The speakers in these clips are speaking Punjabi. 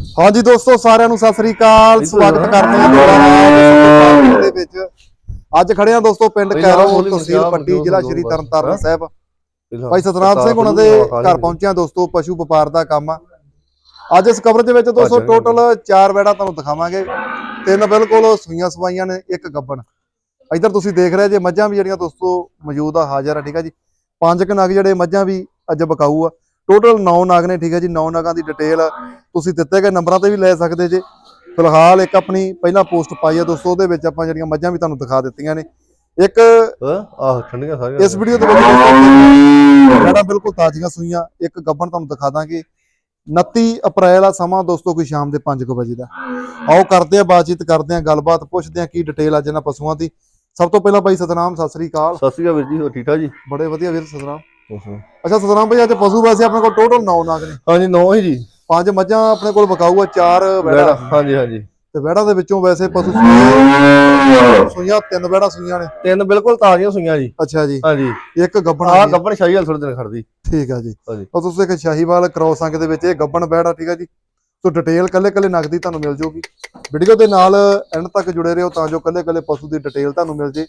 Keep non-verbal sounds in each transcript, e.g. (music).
ਹਾਂਜੀ ਦੋਸਤੋ ਸਾਰਿਆਂ ਨੂੰ ਸਤਿ ਸ੍ਰੀ ਅਕਾਲ। ਸਵਾਗਤ ਕਰਦੇ ਹਾਂ ਦੁਬਾਰਾ ਦੇ ਵਿੱਚ। ਅੱਜ ਖੜੇ ਹਾਂ ਦੋਸਤੋ ਪਿੰਡ ਕੈਰੋਂ ਤਹਿਸੀਲ ਪੱਟੀ ਜ਼ਿਲ੍ਹਾ ਸ਼੍ਰੀ। ਤਰਨਤਾਰਨ। ਸਾਹਿਬ। ਭਾਈ ਸਤਨਾਮ ਸਿੰਘ ਉਹਨਾਂ ਦੇ ਘਰ ਪਹੁੰਚਿਆ ਦੋਸਤੋ ਪਸ਼ੂ ਵਪਾਰ ਦਾ ਕੰਮ। ਆ ਅੱਜ ਇਸ ਕਵਰ ਦੇ ਵਿੱਚ ਦੋਸਤੋ ਟੋਟਲ 4 ਵੈੜਾ ਤੁਹਾਨੂੰ ਦਿਖਾਵਾਂਗੇ। ਤਿੰਨ ਬਿਲਕੁਲ ਸੂਈਆਂ ਸਵਾਈਆਂ ਨੇ ਇੱਕ ਗੱਬਣ। ਇੱਧਰ ਤੁਸੀਂ ਦੇਖ ਰਹੇ ਜੇ ਮੱਝਾਂ ਵੀ ਜਿਹੜੀਆਂ ਦੋਸਤੋ ਮੌਜੂਦ ਆ ਹਾਜ਼ਰ ਆ ਠੀਕ ਆ ਜੀ। ਪੰਜ ਕ ਨਗ ਜਿਹੜੇ ਮੱਝਾਂ ਵੀ ਅੱਜ ਬਕਾਊ ਆ। ਟੋਟਲ 9 ਨਗ ਨੇ ਠੀਕ ਹੈ ਜੀ 9 ਨਗਾਂ ਦੀ ਡਿਟੇਲ ਤੁਸੀਂ ਦਿੱਤੇ ਗਏ ਨੰਬਰਾਂ ਤੇ ਵੀ ਲੈ ਸਕਦੇ ਜੇ। ਫਿਲਹਾਲ ਇੱਕ ਆਪਣੀ ਪਹਿਲਾਂ ਪੋਸਟ ਪਾਈ ਆ ਦੋਸਤੋ ਉਹਦੇ ਵਿੱਚ ਆਪਾਂ ਜਿਹੜੀਆਂ ਮੱਝਾਂ ਵੀ ਤੁਹਾਨੂੰ ਦਿਖਾ ਦਿੱਤੀਆਂ ਨੇ। ਇੱਕ ਆਹ ਠੰਡੀਆਂ ਸਾਰੀਆਂ। ਇਸ ਵੀਡੀਓ ਦੇ ਵਿੱਚ ਜਿਹੜਾ ਬਿਲਕੁਲ ਤਾਜ਼ੀਆਂ ਸੂਈਆਂ ਇੱਕ ਗੱਬਣ ਤੁਹਾਨੂੰ ਦਿਖਾ ਦਾਂਗੇ। 29 ਅਪ੍ਰੈਲ ਆ ਸਮਾਂ ਦੋਸਤੋ ਕੋਈ ਸ਼ਾਮ ਦੇ 5 ਵਜੇ ਦਾ। ਆਓ ਕਰਦੇ ਆ ਬਾਤਚੀਤ ਕਰਦੇ ਆ ਗੱਲਬਾਤ ਪੁੱਛਦੇ ਆ ਕੀ ਡਿਟੇਲ ਅੱਜ ਇਹਨਾਂ ਪਸ਼ੂਆਂ ਦੀ। ਸਭ ਤੋਂ ਪਹਿਲਾਂ ਭਾਈ ਸਤਨਾਮ ਸਤਿ ਸ੍ਰੀ ਅਕਾਲ। ਸਤਿ ਸ਼੍ਰੀ ਅਕਾਲ ਵੀਰ ਜੀ ਹੋ ਠਾਕ ਜੀ? ਬੜੇ ਵਧੀਆ ਵੀਰ ਸਤਨਾਮ। ਅੱਛਾ ਸਤਨਾਮ ਭਾਈ ਅੱਜ ਪਸ਼ੂ ਵੈਸੇ ਆਪਣੇ ਕੋਲ ਟੋਟਲ 9 ਨਾਗ ਨੇ। ਹਾਂਜੀ ਨੌ ਹੀ ਜੀ। ਪੰਜ ਮੱਝਾਂ ਆਪਣੇ ਕੋਲ ਬਕਾਊ ਆ ਚਾਰ ਵੈੜਾ ਹਾਂਜੀ ਹਾਂਜੀ। ਤੇ ਵੈੜਾ ਦੇ ਵਿੱਚੋਂ ਵੈਸੇ ਪਸ਼ੂ ਸੂਈਆਂ ਤਿੰਨ ਵੈੜਾ ਸੂਈਆਂ ਨੇ। ਤਿੰਨ ਬਿਲਕੁਲ ਤਾਜ਼ੀਆਂ ਸੁਈਆਂ ਜੀ। ਅੱਛਾ ਜੀ। ਹਾਂਜੀ। ਇੱਕ ਗੱਬਣ ਆ। ਗੱਬਣ ਸ਼ਾਹੀ ਹਾਲ ਥੋੜੇ ਦਿਨ ਖੜਦੀ ਠੀਕ ਆ ਜੀ। ਉਹ ਤੁਸੀਂ ਇੱਕ ਸ਼ਾਹੀਵਾਲ ਕ੍ਰੋਸ ਅੰਗ ਦੇ ਵਿੱਚ ਇਹ ਗੱਬਣ ਵੈੜਾ ਠੀਕ ਆ ਜੀ। ਸੋ ਡਿਟੇਲ ਕੱਲੇ ਕੱਲੇ ਨਗਦੀ ਤੁਹਾਨੂੰ ਮਿਲ ਜਾਊਗੀ ਵੀਡੀਓ ਦੇ ਨਾਲ ਐਂਡ ਤੱਕ ਜੁੜੇ ਰਹੋ ਤਾਂ ਜੋ ਕੱਲੇ ਕੱਲੇ ਪਸ਼ੂ ਦੀ ਡਿਟੇਲ ਤੁਹਾਨੂੰ ਮਿਲ ਜੇ।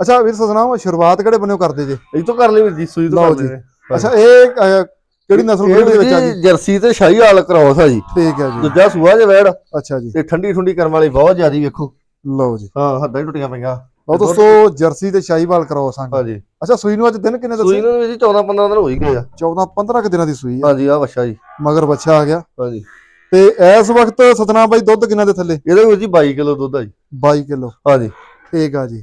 ਅੱਛਾ ਵੀਰ ਸਤਨਾਮ ਸ਼ੁਰੂਆਤ ਕਿਹੜੇ ਬੰਨਿਓ ਕਰਦੇ ਜੇ? ਇਹ ਤੋਂ ਕਰ ਲਈ ਵੀਰ ਜੀ ਸੂਈ ਤੋਂ ਲਓ ਕਰ ਜੀ। ਲਈ। ਅੱਛਾ ਇਹ ਅਹ, ਕਿਹੜੀ ਨਸਲ ਇਹ ਦੇ ਵੀਰ ਵਿੱਚ ਆ ਜੀ? ਜਰਸੀ ਤੇ ਸ਼ਾਹੀ ਹਾਲ ਕ੍ਰੋਸ ਆ ਜੀ। ਠੀਕ ਹੈ ਜੀ। ਦੂਜਾ ਸੂਆ ਜੇ ਵੈੜ। ਅੱਛਾ ਜੀ। ਤੇ ਠੰਡੀ ਠੰਡੀ ਕਰਨ ਵਾਲੀ ਬਹੁਤ ਜ਼ਿਆਦੀ ਵੇਖੋ। ਲਓ ਜੀ। ਹਾਂ ਹੱਦਾਂ ਹੀ ਟੁੱਟੀਆਂ ਪਈਆਂ। ਉਹ ਦੋਸਤੋ ਜਰਸੀ ਤੇ ਸ਼ਾਹੀਵਾਲ ਕ੍ਰੋਸ ਅੰਗ ਹਾਂਜੀ ਅੱਛਾ ਸੂਈ ਨੂੰ ਅੱਜ ਦਿਨ ਕਿੰਨੇ ਸੂਈ ਦੱਸੇ ਨੂੰ ਵੀਰ ਜੀ 14 15 ਦਿਨ ਹੋ ਹੀ ਗਏ ਆ। 14 15 ਕੁ ਦਿਨਾਂ ਦੀ ਸੂਈ ਹੈ ਹਾਂਜੀ ਆ ਵੱਛਾ ਜੀ। ਮਗਰ ਬੱਚਾ ਆ ਗਿਆ। ਹਾਂਜੀ ਤੇ ਇਸ ਵਕਤ ਸਤਨਾਮ ਬਾਈ ਦੁੱਧ ਕਿੰਨਾ ਦੇ ਥੱਲੇ? ਇਹਦੇ ਵਿੱਚ ਜੀ 22 ਕਿਲੋ ਦੁੱਧ ਆ ਜੀ। 22 ਕਿਲੋ। ਹਾਂਜੀ ਠੀਕ ਆ ਜੀ।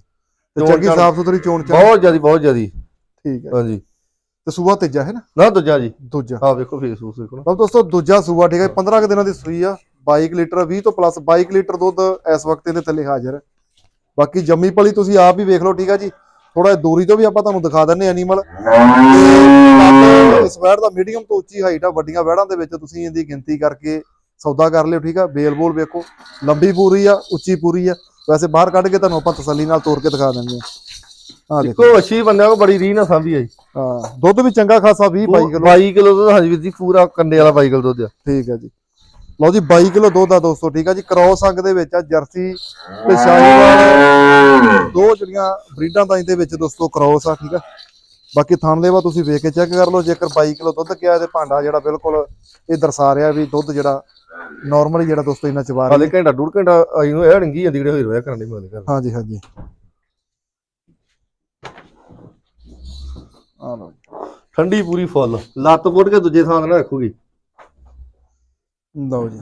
ਤੇ ਚੰਗੀ ਸਾਫ਼ ਸੁਥਰੀ ਚੋਣ ਚਾਣ ਬਹੁਤ ਜ਼ਿਆਦੀ ਬਹੁਤ ਜ਼ਿਆਦੀ। ਠੀਕ ਹੈ। ਹਾਂਜੀ। ਤੇ ਸੂਆ ਤੀਜਾ ਹੈ ਨਾ? ਨਾ ਦੂਜਾ ਜੀ। ਦੂਜਾ। ਆ ਵੇਖੋ ਫੇਸਬੁੱਕ ਦੇਖੋ ਨਾ। ਤਾਂ ਦੋਸਤੋ ਦੂਜਾ ਸੂਆ ਠੀਕ ਹੈ 15 ਕੁ ਦਿਨਾਂ ਦੀ ਸੂਈ ਆ 22 ਕੁ ਲੀਟਰ 20 ਤੋਂ ਪਲੱਸ 22 ਕੁ ਲੀਟਰ ਦੁੱਧ ਇਸ ਵਕਤ ਇਹਦੇ ਥੱਲੇ ਹਾਜ਼ਰ ਹੈ। ਬਾਕੀ ਜੰਮੀ ਪਲੀ ਤੁਸੀਂ ਆਪ ਹੀ ਵੇਖ ਲਓ ਠੀਕ ਆ ਜੀ। ਥੋੜਾ ਦੂਰੀ ਤੋਂ ਵੀ ਆਪਾਂ ਤੁਹਾਨੂੰ ਦਿਖਾ ਦਿੰਨੇ ਐਨੀਮਲ ਇਸ ਵੈੜ ਦਾ ਮੀਡੀਅਮ ਤੋਂ ਉੱਚੀ ਹਾਈਟ ਆ ਵੱਡੀਆਂ ਵੈੜਾਂ ਦੇ ਵਿੱਚ ਤੁਸੀਂ ਇਹਦੀ ਗਿਣਤੀ ਕਰਕੇ ਸੌਦਾ ਕਰ ਲਿਓ ਠੀਕ ਆ? ਬੇਲ ਬੋਲ ਵੇਖੋ ਲੰਬੀ ਪੂਰੀ ਆ ਉੱਚੀ ਪੂਰੀ ਆ। ਵੈਸੇ ਬਾਹਰ ਕੱਢ ਕੇ ਤੁਹਾਨੂੰ ਆਪਾਂ ਤਸੱਲੀ ਨਾਲ ਤੋੜ ਕੇ ਦਿਖਾ ਦਿੰਦੇ ਆ ਆ ਦੇਖੋ। ਅੱਛੀ ਬੰਦਿਆਂ ਕੋ ਬੜੀ ਰੀਹ ਨਾ ਸਾਂਭੀ ਆ ਜੀ। ਹਾਂ ਦੁੱਧ ਵੀ ਚੰਗਾ ਖਾਸਾ 20 22 ਕਿਲੋ। 22 ਕਿਲੋ ਦੁੱਧ ਹਾਂਜੀ ਵੀਰ ਜੀ ਪੂਰਾ ਕੰਡੇ ਵਾਲਾ 22 ਕਿਲੋ ਦੁੱਧ ਆ। ਠੀਕ ਹੈ ਜੀ। ਲਓ ਜੀ 22 ਕਿਲੋ ਦੁੱਧ ਆ ਦੋਸਤੋ ਠੀਕ ਆ ਜੀ। ਕ੍ਰੋਸ ਅੰਗ ਦੇ ਵਿੱਚ ਆ ਜਰਸੀ ਤੇ ਸ਼ਾਹੀਵਾਲ। ਦੋ ਜਿਹੜੀਆਂ ਬਰੀਡਾਂ ਦਾ ਇਹਦੇ ਵਿੱਚ ਦੋਸਤੋ ਕ੍ਰੋਸ ਆ ਠੀਕ ਆ। ਬਾਕੀ ਥਾਂਲੇਵਾ ਤੁਸੀਂ ਵੇਖ ਕੇ ਚੈੱਕ ਕਰ ਲਓ ਜੇਕਰ 22 ਕਿਲੋ ਦੁੱਧ ਕਿਹਾ ਤੇ ਭਾਂਡਾ ਜਿਹੜਾ ਬਿਲਕੁਲ ਇਹ ਦਰਸਾ ਰਿਹਾ ਵੀ ਦੁੱਧ ਜਿਹੜਾ ਨਾਰਮਲੀ ਜਿਹੜਾ ਦੋਸਤੋ ਇਹਨਾਂ ਚਵਾ ਹਾਲੇ ਰਿਹਾ ਘੰਟਾ ਡੂਢ ਘੰਟਾ ਆਈ ਨੂੰ ਇਹ ਡੰਗੀ ਜਾਂਦੀ ਜਿਹੜੇ ਹੋਈ ਰੋਇਆ ਕਰਨ ਦੀ ਮਦਦ ਕਰ ਹਾਂਜੀ ਹਾਂਜੀ। ਆ ਲਓ। ਠੰਡੀ ਪੂਰੀ ਫੁੱਲ। ਲੱਤ ਪੁੱਟ ਕੇ ਦੂਜੇ ਥਾਂ ਤੇ ਨਾ ਰੱਖੂਗੀ। ਲਓ ਜੀ।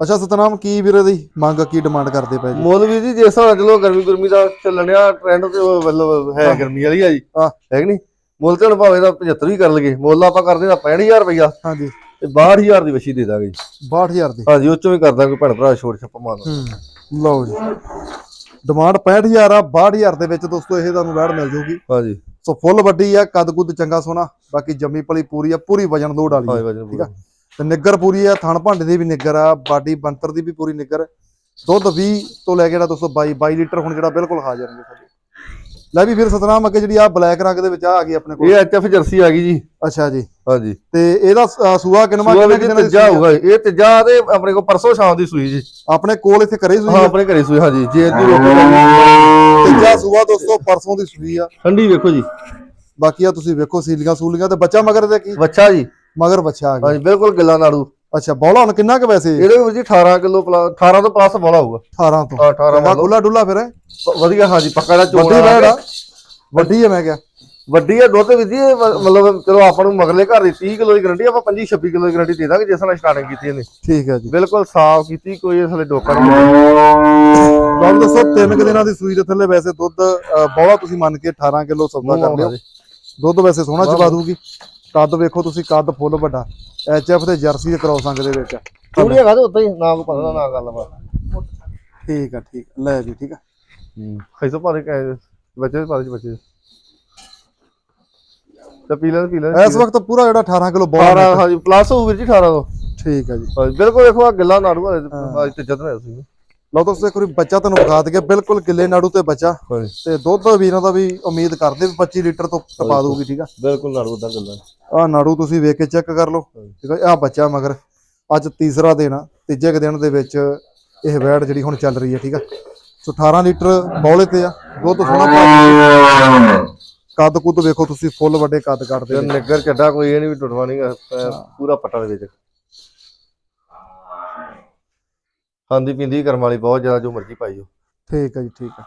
ਅੱਛਾ ਸਤਨਾਮ ਕੀ ਵੀਰੇ ਦੀ ਮੰਗ ਕੀ ਡਿਮਾਂਡ ਕਰਦੇ ਪਏ ਜੀ? ਮੁੱਲ ਵੀ ਜੀ ਜਿਸ ਹਿਸਾਬ ਨਾਲ ਚਲੋ ਗਰਮੀ ਗੁਰਮੀ ਦਾ ਚੱਲਣਿਆ ਟ੍ਰੈਂਡ ਤੇ ਉਹ ਮਤਲਬ ਹੈ। ਗਰਮੀ ਵਾਲੀ ਆ ਜੀ। ਹਾਂ। ਹੈ ਕਿ ਨਹੀਂ? ਮੁੱਲ ਤੇ ਹੁਣ ਭਾਵੇਂ ਦਾ 75 ਵੀ ਕਰ ਲਗੇ ਮੁੱਲ ਆਪਾਂ ਕਰਦੇ ਦਾ 65000 ਰੁਪਇਆ ਹਾਂਜੀ। ਤੇ 62000 ਦੀ ਵਛੀ ਦੇ ਦਾਂਗੇ ਜੀ। 62000 ਦੀ। ਹਾਂਜੀ ਉਹ ਚੋਂ ਵੀ ਕਰ ਦਾਂਗੇ ਭੈਣ ਭਰਾ ਛੋੜ ਛੱਪ ਮਾਰ ਹੂੰ ਲਓ ਜੀ। ਡਿਮਾਂਡ 65000 ਆ 62000 ਦੇ ਵਿੱਚ ਦੋਸਤੋ ਇਹ ਤੁਹਾਨੂੰ ਵੈੜ ਮਿਲ ਜੂਗੀ। ਹਾਂਜੀ। ਸੋ ਫੁੱਲ ਵੱਡੀ ਆ ਕੱਦ ਕੁੱਦ ਚੰਗਾ ਸੋਨਾ ਬਾਕੀ ਜੰਮੀ ਪਲੀ ਪੂਰੀ ਆ ਪੂਰੀ ਵਜਨ ਲੋਡ ਵਾਲੀ ਠੀਕ ਆ? ਤੇ ਨਿੱਗਰ ਪੂਰੀ ਆ ਥਣ ਭਾਂਡੇ ਦੀ ਵੀ ਨਿੱਗਰ ਆ ਬਾਡੀ ਬੰਤਰ ਦੀ ਵੀ ਪੂਰੀ ਨਿੱਗਰ। ਦੁੱਧ 20 ਤੋਂ ਲੈ ਕੇ ਜਿਹੜਾ ਦੋਸਤੋ 22 22 ਲੀਟਰ ਹੁਣ ਜਿਹੜਾ ਬਿਲਕੁਲ ਹਾਜ਼ਰ ਨੇ ਸਾਡੇ ਲੈ ਵੀ ਫਿਰ ਸਤਨਾਮ ਅੱਗੇ ਜਿਹੜੀ ਆ ਬਲੈਕ ਰੰਗ ਦੇ ਵਿੱਚ ਆ ਆ ਗਈ ਆਪਣੇ ਕੋਲ। ਇਹ ਐਚਐਫ ਜਰਸੀ ਆ ਗਈ ਜੀ। ਅੱਛਾ ਜੀ। ਹਾਂਜੀ। ਤੇ ਇਹਦਾ ਸੂਆ ਕਿੰਨੇ ਕਿੰਨੇ ਦੀ ਤੀਜਾ? ਹੋਊਗਾ। ਇਹ ਤੀਜਾ ਤੇ ਆਪਣੇ ਕੋਲ ਪਰਸੋਂ ਸ਼ਾਮ ਦੀ ਸੂਈ ਜੀ। ਆਪਣੇ ਕੋਲ ਇੱਥੇ ਕਰੇ ਸੂਈ ਹਾਂ। ਆਪਣੇ ਘਰੇ ਸੂਈ ਹਾਂਜੀ। ਜੇ ਦੀ ਰੋਟੀ ਤੀਜਾ ਸੂਆ ਦੋਸਤੋ ਪਰਸੋਂ ਦੀ ਸੂਈ ਆ। ਠੰਡੀ ਵੇਖੋ ਜੀ। ਬਾਕੀ ਆ ਤੁਸੀਂ ਵੇਖੋ ਸੀਲੀਆਂ ਸੂਲੀਆਂ ਤੇ ਬੱਚਾ ਮਗਰ ਦੇ ਕੀ? ਬੱਚਾ ਜੀ। ਮਗਰ ਬੱਚਾ ਆ ਗਿਆ। ਹਾਂਜੀ ਬਿਲਕੁਲ ਗਿੱਲਾ ਨਾੜੂ। ਅੱਛਾ ਬੌਲਾ ਹੁਣ ਕਿੰਨਾ ਕੁ ਵੈਸੇ? ਇਹਦੇ ਵਿੱਚ ਜੀ 18 ਕਿਲੋ 18 ਤੋਂ ਪਲੱਸ ਬੋਲਾ ਹੋਊਗਾ। 18 ਤੋਂ। ਹਾਂ, 18 ਚੰਗਾ ਮੰਨ ਲਓ ਖੁੱਲਾ ਡੁੱਲਾ ਫਿਰ ਹੈਂ? ਵਧੀਆ ਹਾਂਜੀ ਪੱਕਾ ਦਾ ਚੋਣ ਵੱਡੀ ਆ। ਵੱਡੀ ਹੈ ਮੈਂ ਕਿਹਾ। ਵੱਡੀ ਹੈ ਦੁੱਧ ਵੀ ਜੀ ਮਤਲਬ ਚਲੋ ਆਪਾਂ ਨੂੰ ਮਗਰਲੇ ਘਰ ਦੀ 30 ਕਿਲੋ ਦੀ ਗਰੰਟੀ ਆਪਾਂ 25 26 ਕਿਲੋ ਦੀ ਗਰੰਟੀ ਦੇ ਦਾਂਗੇ ਜਿਸ ਨਾਲ ਸਟਾਰਟਿੰਗ ਕੀਤੀ ਇਹਨੇ। ਠੀਕ ਹੈ ਜੀ। ਬਿਲਕੁਲ ਸਾਫ਼ ਕੀਤੀ ਕੋਈ ਇਸ ਹਲੇ ਡੋਕਾ ਨਹੀਂ ਤੁਹਾਨੂੰ ਦੱਸੋ ਤਿੰਨ ਕੁ ਦਿਨਾਂ ਦੀ ਸੂਈ ਦੇ ਥੱਲੇ ਵੈਸੇ ਦੁੱਧ ਬੌਲਾ ਤੁਸੀਂ ਮੰਨ ਕੇ 18 ਕਿਲੋ ਸੌਦਾ ਕਰ ਲਿਓ। ਦੁੱਧ ਵੈਸੇ ਸੋਹਣਾ ਚਵਾ ਦੂਗੀ ਕੱਦ ਵੇਖੋ ਤੁਸੀਂ ਕੱਦ ਫੁੱਲ ਵੱਡਾ। ਐਚਐਫ ਤੇ ਜਰਸੀ ਦੇ ਕ੍ਰੋਸ ਅੰਗ ਦੇ ਵਿੱਚ। ਥੋੜੀ ਹੈਗਾ ਤੇ ਉੱਤੇ ਹੀ? ਨਾ ਕੋ ਪਤਾ ਨਾ ਗੱਲ ਬਾ ਠੀਕ ਆ ਠੀਕ ਲੈ ਜੀ ਠੀਕ ਆ। ਹੂੰ। ਖੈਸੋ ਭਾਰੇ ਬੱਚੇ ਦੇ ਭਾਰੇ ਬੱਚੇ ਤੇ ਪੀ ਲੈ ਪੀ ਲੈ ਇਸ ਵਕਤ ਪੂਰਾ ਜਿਹੜਾ 18 ਕਿਲੋ ਬੌਲਾ 18 ਹਾਂਜੀ ਪਲੱਸ ਹੋਊ ਵੀਰ ਜੀ 18 ਤੋਂ। ਠੀਕ ਆ ਜੀ। ਬਿਲਕੁਲ ਦੇਖੋ ਆ ਗੱਲਾਂ ਨਾੜੂ ਅੱਜ ਤੇ ਜਦ ਨਾ ਸੀ। ਲਓ ਦੋਸਤੋ ਇੱਕ ਵਾਰੀ ਬੱਚਾ ਤੁਹਾਨੂੰ ਵਿਖਾ ਦਈਏ। ਬਿਲਕੁਲ ਗਿੱਲੇ ਨਾੜੂ ਤੇ ਬੱਚਾ। ਤੇ ਦੁੱਧ ਵੀਰਾਂ ਦਾ ਵੀ ਉਮੀਦ ਕਰਦੇ ਵੀ 25 ਲੀਟਰ ਤੋਂ ਟਪਾ ਦਊਗੀ ਠੀਕ ਆ? ਬਿਲਕੁਲ ਨਾਲ ਉਦਾਂ ਗੱਲਾਂ ਆ ਨਾੜੂ ਤੁਸੀਂ ਵੇਖ ਕੇ ਚੈੱਕ ਕਰ ਲਓ। ਠੀਕ ਆ ਆ ਬੱਚਾ ਮਗਰ ਅੱਜ ਤੀਸਰਾ ਦਿਨ ਆ। ਤੀਜੇ ਕੁ ਦਿਨ ਦੇ ਵਿੱਚ ਇਹ ਵੈੜ ਜਿਹੜੀ ਹੁਣ ਚੱਲ ਰਹੀ ਹੈ ਠੀਕ ਆ? ਸੋ 18 ਲੀਟਰ ਬੌਲੇ ਤੇ ਆ। ਦੁੱਧ ਸੋਹਣਾ ਕੱਦ। ਕੁੱਦ ਵੇਖੋ ਤੁਸੀਂ ਫੁੱਲ ਵੱਡੇ ਕੱਦ ਨੇ। ਨਿੱਗਰ ਚੱਡਾ ਕੋਈ ਇਹ ਨਹੀਂ ਵੀ ਟੁੱਟਵਾ ਨਹੀਂਗਾ ਪੂਰਾ ਪੱਟਾ ਦੇ ਵਿੱਚ। ਖਾਂਦੀ ਪੀਂਦੀ ਕਰਮ ਵਾਲੀ ਬਹੁਤ ਜ਼ਿਆਦਾ ਜੋ ਮਰਜ਼ੀ ਪਾਈ ਜੋ ਠੀਕ ਹੈ ਜੀ ਠੀਕ ਹੈ।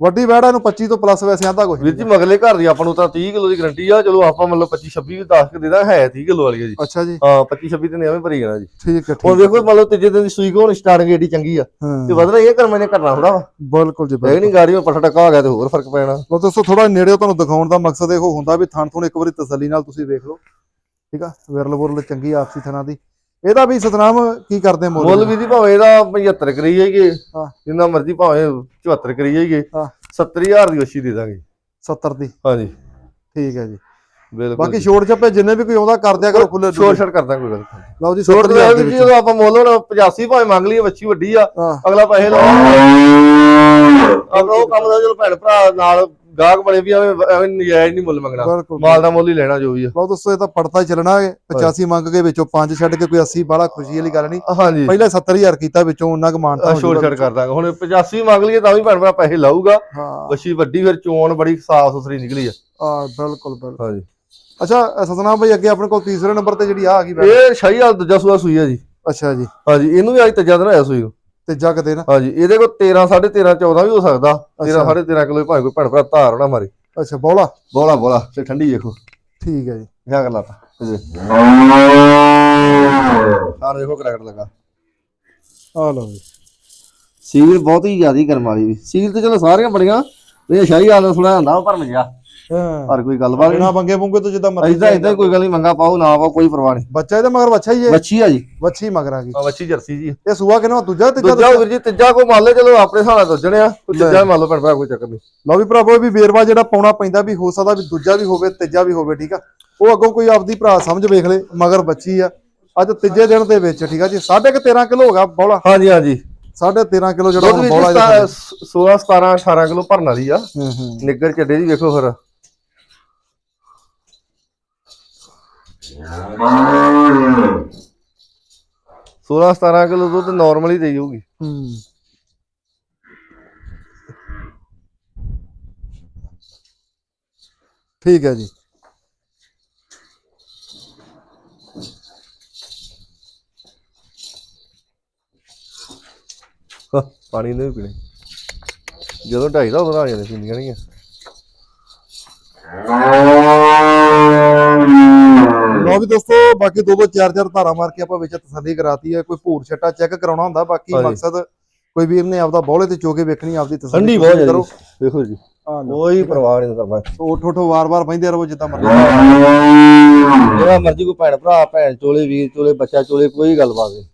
ਵੱਡੀ ਵੈੜ ਇਹਨੂੰ 25 ਤੋਂ ਪਲੱਸ ਵੈਸੇ ਆਂਦਾ ਕੁਝ ਵੀਰ ਜੀ ਮਗਲੇ ਘਰ ਦੀ ਆਪਾਂ ਨੂੰ ਤਾਂ 30 ਕਿਲੋ ਦੀ ਗਰੰਟੀ ਆ ਚਲੋ ਆਪਾਂ ਮਤਲਬ 25 26 ਵੀ 10 ਕਿ ਦੇਦਾ ਹੈ 30 ਕਿਲੋ ਵਾਲੀ ਆ ਜੀ। ਅੱਛਾ ਜੀ। ਹਾਂ 25 26 ਤੇ ਨਹੀਂ ਐਵੇਂ ਭਰੀ ਜਾਣਾ ਜੀ। ਠੀਕ ਹੈ ਹੁਣ ਵੇਖੋ ਮਤਲਬ ਤੀਜੇ ਦਿਨ ਦੀ ਸੂਈ ਕੋਣ ਸਟਾਰਟਿੰਗ ਏਡੀ ਚੰਗੀ ਆ। ਹਾਂ। ਤੇ ਵਧਣਾ ਇਹ ਕਰਮਾਂ ਨੇ ਕਰਨਾ ਥੋੜਾ ਵਾ। ਬਿਲਕੁਲ ਜੀ ਇਹ ਬਿਲਕੁਲ ਨਹੀਂ ਗਾੜੀ ਵਿੱਚ ਪੱਠਾ ਟੱਕਾ ਹੋ ਗਿਆ ਤੇ ਹੋਰ ਫ਼ਰਕ ਪੈਣਾ। ਲੋ ਦੋਸਤੋ ਥੋੜਾ ਨੇੜਿਓਂ ਤੁਹਾਨੂੰ ਦਿਖਾਉਣ ਦਾ ਮਕਸਦ ਇਹੋ ਹੁੰਦਾ ਵੀ ਥਣ ਥੁਣ ਇੱਕ ਵਾਰੀ ਤਸੱਲੀ ਨਾਲ ਤੁਸੀਂ ਵੇਖ ਲਓ। ਠੀਕ ਆ ਵਿਰਲ ਵੁਰਲ ਚੰਗੀ ਆਪਸੀ ਥਣਾ ਦੀ। ਇਹਦਾ ਵੀ ਸਤਨਾਮ ਕੀ ਕਰਦੇ ਮੁੱਲ ਮੁੱਲ ਵੀ ਦੀ ਭਾਵੇਂ ਇਹਦਾ 75 ਕਰੀ ਜਾਈਏ ਹਾਂ। ਜਿੰਨਾ ਮਰਜ਼ੀ ਭਾਵੇਂ 74 ਕਰੀ ਜਾਈਏ ਹਾਂ। 70000 ਦੀ ਵਛੀ ਦੇ ਦਾਂਗੇ। 70 ਦੀ। ਹਾਂਜੀ। ਠੀਕ ਹੈ ਜੀ। ਬਿਲਕੁਲ ਬਾਕੀ ਛੋੜ ਛੱਪੇ ਜਿੰਨੇ ਵੀ ਕੋਈ ਆਉਂਦਾ ਕਰ ਦਿਆ ਕਰੋ ਖੁੱਲੇ ਛੋਟ ਛੜ ਕਰਦਾ ਕੋਈ ਗੱਲ। ਲਓ ਜੀ ਛੋਟ 70 ਤਾਂ ਇਹ ਦੇ ਜੀ ਵਿੱਚ। ਜਦੋਂ ਆਪਾਂ ਮੁੱਲ ਹੁਣ 85 ਭਾਵੇਂ ਮੰਗ ਲਈਏ ਵੱਛੀ ਵੱਡੀ ਆ ਹਾਂ। ਅਗਲਾ ਪੈਸੇ ਲਾ ਆਪਾਂ ਉਹ ਕੰਮ ਦਾ ਜਦੋਂ ਭੈਣ ਭਰਾ ਨਾਲ ਗਾਹਕ ਬਣੇ ਵੀ ਐਵੇਂ ਐਵੇਂ ਨਜਾਇਜ਼ ਨਹੀਂ ਮੁੱਲ ਮੰਗਣਾ। ਬਿਲਕੁਲ ਮਾਲ ਦਾ ਮੁੱਲ ਹੀ ਲੈਣਾ ਜੋ ਵੀ ਆ। ਲਓ ਦੋਸਤੋ ਇਹ ਤਾਂ ਪੜਤਾ ਹੀ ਚੱਲਣਾ ਹੈ। 85 ਮੰਗ ਕੇ ਵਿੱਚੋਂ 5 ਛੱਡ ਕੇ ਕੋਈ 80 ਬਾਲਾ ਖੁਸ਼ੀ ਵਾਲੀ ਗੱਲ ਨਹੀਂ। ਹਾਂਜੀ। ਪਹਿਲਾਂ 70000 ਕੀਤਾ ਵਿੱਚੋਂ ਉਹਨਾਂ ਕੁ ਮਾਨਤਾ ਹੋ ਜਾਊਗਾ। ਛੜ ਕਰ ਦਾਂਗੇ। ਹੁਣ 85 ਮੰਗ ਲਈਏ ਤਾਂ ਵੀ ਭੈਣ ਭਰਾ ਪੈਸੇ ਲਾਊਗਾ। ਹਾਂ। ਵੱਛੀ ਵੱਡੀ ਫਿਰ ਚੋਣ ਬੜੀ ਸਾਫ਼ ਸੁਥਰੀ ਨਿਕਲੀ ਆ। ਆ ਬਿਲਕੁਲ ਬਿਲਕੁਲ। ਹਾਂਜੀ। ਅੱਛਾ ਸਤਨਾਮ ਭਾਈ ਅੱਗੇ ਆਪਣੇ ਕੋਲ ਤੀਸਰੇ ਨੰਬਰ ਤੇ ਜਿਹੜੀ ਆ ਆ ਗਈ ਬੈਠ ਇਹ ਸ਼ਾਹੀ ਹਾਲ ਦੂਜਾ ਸੂਆ ਸੂਈ ਆ ਜੀ। ਅੱਛਾ ਜੀ। ਹਾਂਜੀ ਇਹਨੂੰ ਵੀ ਅੱਜ ਤੀਜਾ ਦਿਨ ਹੋਇਆ ਸੂਈ ਨੂੰ। ਤੇ ਜਗ ਦੇ ਨਾ। ਹਾਂਜੀ ਇਹਦੇ ਕੋਲ 13 13.5 14 ਵੀ ਹੋ ਸਕਦਾ। 13 ਅੱਛਾ। 13.5 ਕਿਲੋ ਭਾਵੇਂ ਕੋਈ ਭੈਣ ਭਰਾ ਧਾਰ ਨਾ ਮਾਰੇ। ਅੱਛਾ ਬੋਲਾ? ਬੋਲਾ ਬੋਲਾ ਤੇ ਠੰਡੀ ਦੇਖੋ ਠੀਕ ਹੈ ਜੀ। ਕਿਆ ਕਰ ਲਾਤਾ ਆਹ ਦੇਖੋ ਕਰੈਕਟ ਲਗਾ। ਆ ਲਓ ਜੀ। ਸੀਲ ਬਹੁਤ ਹੀ ਜ਼ਿਆਦੀ ਕਰਮ ਵਾਲੀ ਵੀ। ਸੀਲ ਤੇ ਚਲੋ ਸਾਰੀਆਂ ਬੜੀਆਂ ਇਹ ਸ਼ਾਹੀ ਹਾਲ ਥੋੜਾ ਹੁੰਦਾ ਭਰਨ ਗਿਆ ਹਾਂ। ਪਰ ਕੋਈ ਗੱਲਬਾਤ ਬਿਨਾ ਬੰਗੇ ਬੁੰਗੇ ਤੋਂ ਜਿੱਦਾਂ ਮਰਜ਼ੀ ਇਦਾਂ ਇਦਾਂ ਕੋਈ ਗੱਲ ਨਹੀਂ ਮੰਗਾ ਪਾਓ ਨਾ ਪਾਓ ਕੋਈ ਪਰਵਾਹ ਨਹੀਂ। ਬੱਚਾ ਇਹਦੇ ਮਗਰ ਬੱਚਾ ਹੀ ਹੈ। ਵੱਛੀ ਆ ਜੀ। ਵੱਛੀ ਮਗਰ ਆ ਗਈ। ਆ ਵੱਛੀ ਜਰਸੀ ਜੀ। ਇਹ ਸੂਆ ਕਿਨਵਾ ਦੂਜਾ ਤੇ ਦੂਜਾ ਵੀਰ ਜੀ ਤੀਜਾ ਕੋ ਮੰਨ ਲੈ ਚਲੋ ਆਪਣੇ ਹਿਸਾਬ ਨਾਲ ਦੱਜਣੇ ਆ ਤੀਜਾ ਮੰਨ ਲਓ ਭੈਣ ਭਰਾ ਕੋਈ ਚੱਕਰ ਨਹੀਂ। ਲਓ ਵੀ ਭਰਾਵੋ ਵੀ ਵੇਰਵਾ ਜਿਹੜਾ ਪਾਉਣਾ ਪੈਂਦਾ ਵੀ ਹੋ ਸਕਦਾ ਵੀ ਦੂਜਾ ਵੀ ਹੋਵੇ ਤੀਜਾ ਵੀ ਹੋਵੇ ਠੀਕ ਆ? ਉਹ ਅੱਗੋਂ ਕੋਈ ਆਪਦੀ ਭਰਾ ਸਮਝ ਵੇਖ ਲੇ ਮਗਰ ਬੱਚੀ ਆ। ਅੱਜ ਤੀਜੇ ਦਿਨ ਦੇ ਵਿੱਚ ਠੀਕ ਆ ਜੀ 13.5 ਕਿਲੋ ਹੋ ਗਿਆ ਬੋਲਾ। ਹਾਂਜੀ ਹਾਂਜੀ। 13.5 ਕਿਲੋ ਜਿਹੜਾ ਬੋਲਾ ਇਹਦਾ 16 17 18 ਕਿਲੋ ਭਰਨ ਵਾਲੀ ਆ। ਨਿੱਗਰ ਚੱਡੇ ਦੀ ਵੇਖੋ ਫਿਰ। ਸੋਲਾਂ 17 ਕਿਲੋ ਦੁੱਧ ਨਾਰਮਲੀ ਦੇ ਜਾਊਗੀ ਹੂੰ ਠੀਕ ਹੈ ਜੀ। ਹਾਂ, ਪਾਣੀ ਨਹੀਂ ਪੀਣੇ। ਜਦੋਂ ਢਾਈ ਦਾ ਉਦੋਂ ਆ ਜਾਂਦੇ ਪੀਂਦੀਆਂ ਨਹੀਂ ਲਓ ਵੀ ਦੋਸਤੋ ਬਾਕੀ ਦੋ ਦੋ ਚਾਰ ਚਾਰ ਧਾਰਾ ਮਾਰ ਕੇ ਆਪਾਂ ਵਿੱਚ ਤਸੱਲੀ ਕਰਾਤੀ ਹੈ ਕੋਈ ਭੂਰ ਛੱਟਾ ਚੈੱਕ ਕਰਾਉਣਾ ਹੁੰਦਾ ਬਾਕੀ। ਮਕਸਦ ਕੋਈ ਵੀਰ ਨੇ ਆਪਦਾ ਬੋਲੇ ਤੇ ਚੋਕੇ ਵੇਖਣੀ ਆਪਦੀ ਤਸੱਲੀ ਠੰਡੀ ਬਹੁਤ ਤੁਸੀਂ ਹੈ ਵੇਖੋ ਜੀ ਹਾਂ। ਕੋਈ ਪਰਵਾਹ ਨਹੀਂ ਕਰਦਾ ਉੱਠ ਉੱਠ ਵਾਰ-ਵਾਰ ਬਹਿੰਦੇ ਰਹੋ ਜਿੱਦਾਂ ਮਰਜ਼ੀ। ਜਿਹੜਾ ਮਰਜ਼ੀ ਕੋਈ ਭੈਣ ਭਰਾ ਭੈਣ ਚੋਲੇ ਵੀਰ ਚੋਲੇ ਬੱਚਾ ਚੋਲੇ ਕੋਈ ਗੱਲਬਾਤ ਨਹੀਂ।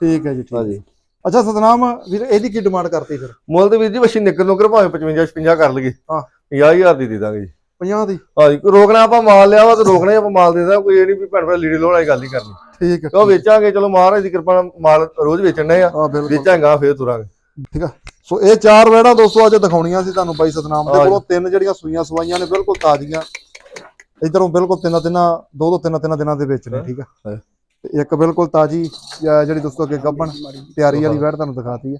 ਠੀਕ ਹੈ ਜੀ ਠੀਕ ਹਾਂਜੀ। ਅੱਛਾ ਸਤਨਾਮ ਵੀਰ ਇਹਦੀ ਕੀ ਡਿਮਾਂਡ ਕਰਤੀ ਫਿਰ? ਮੁੱਲ ਤੇ ਵੀਰ ਜੀ ਵਸ਼ੀ ਨਿਕਲ ਨੁਕਰ ਭਾਵੇਂ 55 56 ਕਰ ਲਈਏ। ਹਾਂ। 50000 ਦੀ ਦੇ ਦਾਂਗੇ ਜੀ। 50 ਦੀ। ਹਾਂਜੀ ਕੋਈ ਰੋਕਣਾ ਆਪਾਂ ਮਾਲ ਲਿਆ ਵਾ ਤੇ ਰੋਕਣਾ ਹੀ ਆਪਾਂ ਮਾਲ ਦੇ ਦਾਂ ਕੋਈ ਇਹ ਨਹੀਂ ਵੀ ਭੈਣ ਭਰਾ ਲੀੜੇ ਲਾਉਣ ਵਾਲੀ ਗੱਲ ਨਹੀਂ ਕਰਨੀ। ਠੀਕ ਹੈ ਕਿਉਂ ਵੇਚਾਂਗੇ ਚਲੋ ਮਹਾਰਾਜ ਦੀ ਕਿਰਪਾ ਨਾਲ ਮਾਲ ਰੋਜ਼ ਵੇਚਣੇ ਆ ਹਾਂ ਵੇਚਾਂਗਾ ਫੇਰ ਤੁਰਾਂਗੇ। ਠੀਕ ਆ। ਸੋ ਇਹ ਚਾਰ ਵੈੜਾਂ ਦੋਸਤੋ ਅੱਜ ਦਿਖਾਉਣੀਆਂ ਸੀ ਤੁਹਾਨੂੰ ਬਾਈ ਸਤਨਾਮ ਦੇ ਹਾਂ ਜੀ। ਕੋਲੋਂ। ਤਿੰਨ ਜਿਹੜੀਆਂ ਸੂਈਆਂ ਸਵਾਈਆਂ ਨੇ ਬਿਲਕੁਲ ਤਾਜ਼ੀਆਂ। ਇਧਰੋਂ ਬਿਲਕੁਲ ਤਿੰਨਾਂ ਤਿੰਨਾਂ ਦੋ ਦੋ ਤਿੰਨਾਂ ਤਿੰਨਾਂ ਦਿਨਾਂ ਦੇ ਵਿੱਚ ਨੇ ਠੀਕ ਆ। ਹਾਂ। ਇੱਕ ਬਿਲਕੁਲ ਤਾਜ਼ੀ ਜਿਹੜੀ ਦੋਸਤੋ ਅੱਗੇ ਗੱਬਣ ਤਿਆਰੀ ਵਾਲੀ ਵੈੜ ਤੁਹਾਨੂੰ ਦਿਖਾਤੀ ਹੈ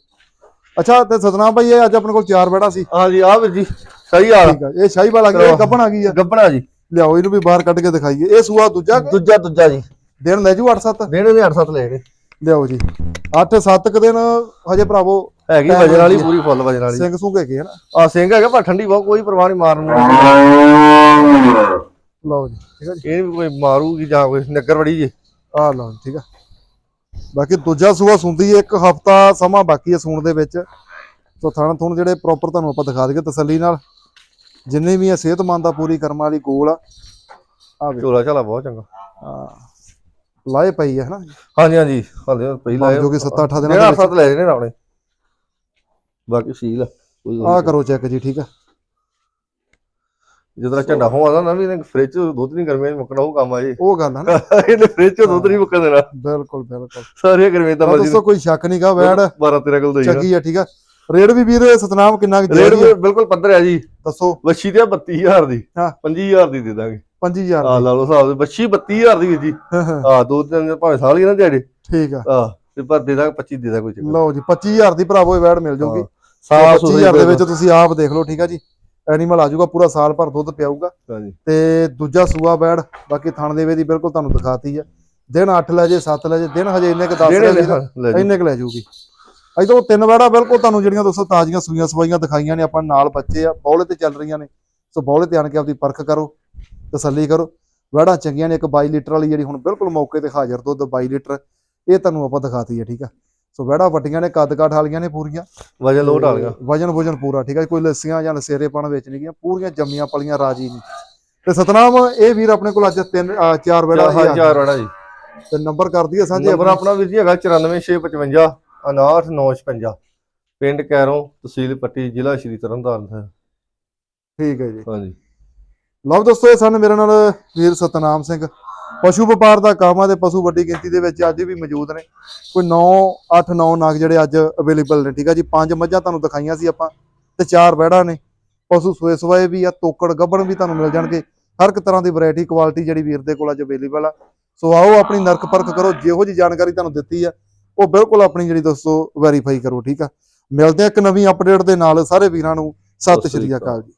ਅੱਛਾ ਤੇ ਸਤਨਾਮ ਭਾਈ ਇਹ ਅੱਜ ਆਪਣੇ ਕੋਲ ਚਾਰ ਵੈੜਾਂ ਸੀ। ਹਾਂਜੀ ਆ ਵੀਰ ਜੀ ਸਹੀ ਠੀਕ ਆ ਇਹ ਸ਼ਾਹੀਵਾਲ ਆ ਗਈ ਇਹ ਗੱਬਣ ਆ ਗਈ ਆ? ਗੱਬਣਾ ਜੀ। ਲਿਆਓ ਇਹਨੂੰ ਵੀ ਬਾਹਰ ਕੱਢ ਕੇ ਦਿਖਾਈਏ। ਇਹ ਸੂਆ ਦੂਜਾ ਦੂਜਾ ਦੂਜਾ ਜੀ। ਦਿਨ ਲੈ ਜੂ 8-7 ਦੇਣੇ ਨੇ 8-7 ਲੈ ਨੇ। ਲਿਆਓ ਜੀ। 8-7 ਕ ਦਿਨ ਹਜੇ ਭਰਾਵੋ ਹੈਗੀ ਵਜਨ ਵਾਲੀ ਪੂਰੀ ਫੁੱਲ ਵਜਨ ਵਾਲੀ। ਸਿੰਘ ਸੁੰਘ ਹੈਗੇ ਹਨਾ ਆ ਸਿੰਘ ਹੈਗਾ ਪਰ ਠੰਡੀ ਬਹੁਤ ਕੋਈ ਪਰਵਾਹ ਨਹੀਂ ਮਾਰਨ ਨੂੰ। ਲਓ ਜੀ ਠੀਕ ਜੀ। ਇਹ ਵੀ ਕੋਈ ਮਾਰੂਗੀ ਜਾਂ ਕੋਈ ਨਗਰ ਵੜੀ ਜੀ। ਆ ਲਓ ਠੀਕ ਆ। ਬਾਕੀ ਦੂਜਾ ਸੂਆ ਸੁੰਦੀ ਹੈ ਇੱਕ ਹਫਤਾ ਸਮਾਂ ਬਾਕੀ ਹੈ ਸੂਣ ਦੇ ਵਿੱਚ। ਸੋ ਥਣ ਥੁਣ ਜਿਹੜੇ ਪ੍ਰੋਪਰ ਤੁਹਾਨੂੰ ਆਪਾਂ ਦਿਖਾ ਦਈਏ ਤਸੱਲੀ ਨਾਲ। ਜਿੰਨੇ ਵੀ ਆ ਸਿਹਤਮੰਦ ਆ ਪੂਰੀ ਕਰਮ ਵਾਲੀ ਗੋਲ ਆ। ਆ ਵੇ ਝੋਲਾ ਝਾਲਾ ਬਹੁਤ ਚੰਗਾ। ਆ ਲਾਏ ਪਈ ਹੈ ਹਨਾ? ਹਾਂਜੀ ਹਾਂਜੀ। ਹਲੇ ਪਹਿਲਾਂ ਜੋ ਕਿ 7-8 ਦਿਨਾਂ ਦੇ ਵਿੱਚ। 7 ਲੈ ਜਣੇ ਆਪਣੇ। ਬਾਕੀ ਸੀਲ ਆ। ਕਰੋ ਚੈੱਕ ਜੀ ਠੀਕ ਆ। ਜਦੋਂ ਝੰਡਾ ਹੋ ਆਦਾ ਨਾ ਵੀ ਇਹਨੇ ਫ੍ਰਿਜ ਚ ਦੁੱਧ ਨਹੀਂ ਗਰਮੀਆਂ ਚ ਮੁੱਕਣਾ ਉਹ ਕੰਮ ਆ ਜੇ। ਉਹ ਗੱਲ ਆ ਨਾ। (laughs) ਇਹਨੇ ਫ੍ਰਿਜ ਚ ਦੁੱਧ ਨਹੀਂ ਮੁੱਕਣ ਦੇਣਾ। ਬਿਲਕੁਲ ਬਿਲਕੁਲ। ਸਾਰੀਆਂ ਗਰਮੀਆਂ ਤਾਂ ਮਰਜ਼ੀ ਦੋਸਤੋ ਕੋਈ ਸ਼ੱਕ ਨਹੀਂਗਾ ਵੈੜ? 12 13 ਕਿਲੋ ਦੇਈ ਚੰਗੀ ਆ ਠੀਕ ਆ। ਰੇਟ ਵੀ ਵੀਰ ਸਤਨਾਮ ਕਿੰਨਾ ਕੁ ਆ? ਵੀ ਬਿਲਕੁਲ ਪੱਧਰ ਹੈ ਜੀ। ਦੱਸੋ। ਵੱਛੀ ਤੇ 32000 ਦੀ। ਹਾਂ। 25000 ਦੀ ਦੇ ਦਾਂਗੇ। 25000 ਆ ਲਾ ਲਓ ਹਿਸਾਬ ਵੱਛੀ 32000 ਦੀ ਵੀਰ ਜੀ। ਆ ਦੋ ਤਿੰਨ ਭਾਵੇਂ ਸਾਲ ਹੀ ਨਾ ਦਿਹਾੜੇ। ਠੀਕ ਆ। ਆ ਤੇ ਪਰ ਦੇ ਦਾਂਗੇ 25 ਦੇ ਦਾਂ ਕੋਈ ਚੱਕਰ ਲਓ ਜੀ 25000 ਦੀ ਭਰਾਵੋ ਇਹ ਵੈੜ ਮਿਲ ਜਾਊਗੀ ਸਾਫ਼ 25000 ਦੇ ਵਿੱਚ ਤੁਸੀਂ ਆਪ ਦੇਖ ਲਓ ਠੀਕ ਆ ਜੀ। ਐਨੀਮਲ ਆ ਜਾਊਗਾ ਪੂਰਾ ਸਾਲ ਭਰ ਦੁੱਧ ਪਿਆਊਗਾ। ਹਾਂਜੀ। ਤੇ ਦੂਜਾ ਸੂਆ ਬੈੜ ਬਾਕੀ ਥਣ ਦੇ ਵੇ ਦੀ ਬਿਲਕੁਲ ਤੁਹਾਨੂੰ ਦਿਖਾਤੀ ਆ। ਦਿਨ 8 ਲੈ ਜੇ 7 ਲੈ ਜੇ ਦਿਨ ਹਜੇ ਇੰਨੇ ਕ ਦੱਸ ਜਿਹੜੇ ਰਹੇ ਲੈ ਵੀਰ, ਲੈ ਜੀ? ਇੰਨੇ ਕ ਲੈ ਜਾਊਗੀ। ਅਜੇ ਤਿੰਨ ਵੈੜਾ ਬਿਲਕੁਲ ਤੁਹਾਨੂੰ ਜਿਹੜੀਆਂ ਦੋਸਤੋ ਤਾਜ਼ੀਆਂ ਸੂਈਆਂ ਸਵਾਈਆਂ ਦਿਖਾਈਆਂ ਨੇ ਆਪਾਂ ਨਾਲ ਬੱਚੇ ਆ ਬੌਲੇ ਤੇ ਚੱਲ ਰਹੀਆਂ ਨੇ। ਸੋ ਬੌਲੇ ਤੇ ਆਣ ਕੇ ਆਪਦੀ ਪਰਖ ਕਰੋ ਤਸੱਲੀ ਕਰੋ। ਵੈੜਾਂ ਚੰਗੀਆਂ ਨੇ ਇੱਕ 22 ਲੀਟਰ ਵਾਲੀ ਜਿਹੜੀ ਹੁਣ ਬਿਲਕੁਲ ਮੌਕੇ ਤੇ ਹਾਜ਼ਰ ਦੁੱਧ 22 ਲੀਟਰ ਇਹ ਤੁਹਾਨੂੰ ਆਪਾਂ ਦਿਖਾਤੀ ਹੈ ਠੀਕ ਆ। ਸੋ ਵੈੜਾਂ ਵੱਡੀਆਂ ਨੇ ਕੱਦ ਕਾਠ ਵਾਲੀਆਂ ਨੇ ਪੂਰੀਆਂ। ਵਜਨ ਲੋਟ ਆ ਗਿਆ। ਵਜਨ ਵਜਨ ਪੂਰਾ ਠੀਕ ਹੈ ਕੋਈ ਲੱਸੀਆਂ ਜਾਂ ਲਸੇਰੇਪਣ ਵਿੱਚ ਨਹੀਂ ਗੀਆਂ ਪੂਰੀਆਂ ਜੰਮੀਆਂ ਪਲੀਆਂ ਰਾਜੀ ਨੇ ਤੇ ਸਤਨਾਮ ਇਹ ਵੀਰ ਆਪਣੇ ਕੋਲ ਅੱਜ ਤਿੰਨ ਚਾਰ ਬੈੜਾ ਹਾਂ ਚਾਰ ਵੜਾ ਜੀ। ਤੇ ਨੰਬਰ ਕਰ ਦਈਏ ਸਾਂਝੇ ਨੰਬਰ ਆਪਣਾ। ਵੀਰ ਜੀ ਹੈਗਾ 94655 59956 ਪਿੰਡ ਕੈਰੋਂ ਤਹਿਸੀਲ ਪੱਟੀ ਜ਼ਿਲ੍ਹਾ ਸ਼੍ਰੀ ਤਰਨਤਾਰਨ ਹੈ ਠੀਕ ਹੈ ਜੀ। ਹਾਂਜੀ। ਲਓ ਦੋਸਤੋ ਇਹ ਸਨ ਮੇਰੇ ਨਾਲ ਵੀਰ ਸਤਨਾਮ ਸਿੰਘ। ਪਸ਼ੂ ਵਪਾਰ ਦਾ ਕੰਮ ਆ ਤੇ ਪਸ਼ੂ ਵੱਡੀ ਗਿਣਤੀ ਦੇ ਵਿੱਚ ਅੱਜ ਵੀ ਮੌਜੂਦ ਨੇ। ਕੋਈ 9 8 9 ਨਾਗ ਜਿਹੜੇ ਅੱਜ ਅਵੇਲੇਬਲ ਨੇ ਠੀਕ ਆ ਜੀ? ਪੰਜ ਮੱਝਾਂ ਤੁਹਾਨੂੰ ਦਿਖਾਈਆਂ ਸੀ ਆਪਾਂ ਤੇ ਚਾਰ ਬੈੜਾ ਨੇ। ਪਸ਼ੂ ਸੋਏ ਸਵਾਏ ਵੀ ਆ ਤੋਕੜ ਗੱਭਣ ਵੀ ਤੁਹਾਨੂੰ ਮਿਲ ਜਾਣਗੇ। ਹਰ ਇੱਕ ਤਰ੍ਹਾਂ ਦੀ ਵੈਰਾਈਟੀ ਕੁਆਲਿਟੀ ਜਿਹੜੀ ਵੀਰ ਦੇ ਕੋਲ ਅੱਜ ਅਵੇਲੇਬਲ ਆ। ਸੋ ਆਓ ਆਪਣੀ ਨਰਕ ਪਰਖ ਕਰੋ ਜਿਹੋ ਜੀ ਜਾਣਕਾਰੀ ਤੁਹਾਨੂੰ ਦਿੱਤੀ ਆ ਉਹ ਬਿਲਕੁਲ ਆਪਣੀ ਜਿਹੜੀ ਦੋਸਤੋ ਵੈਰੀਫਾਈ ਕਰੋ ਠੀਕ ਆ? ਮਿਲਦੇ ਆ ਇੱਕ ਨਵੀਂ ਅਪਡੇਟ ਦੇ ਨਾਲ ਸਾਰੇ ਵੀਰਾਂ ਨੂੰ। ਸਤਿ ਸ਼੍ਰੀ ਅਕਾਲ ਜੀ।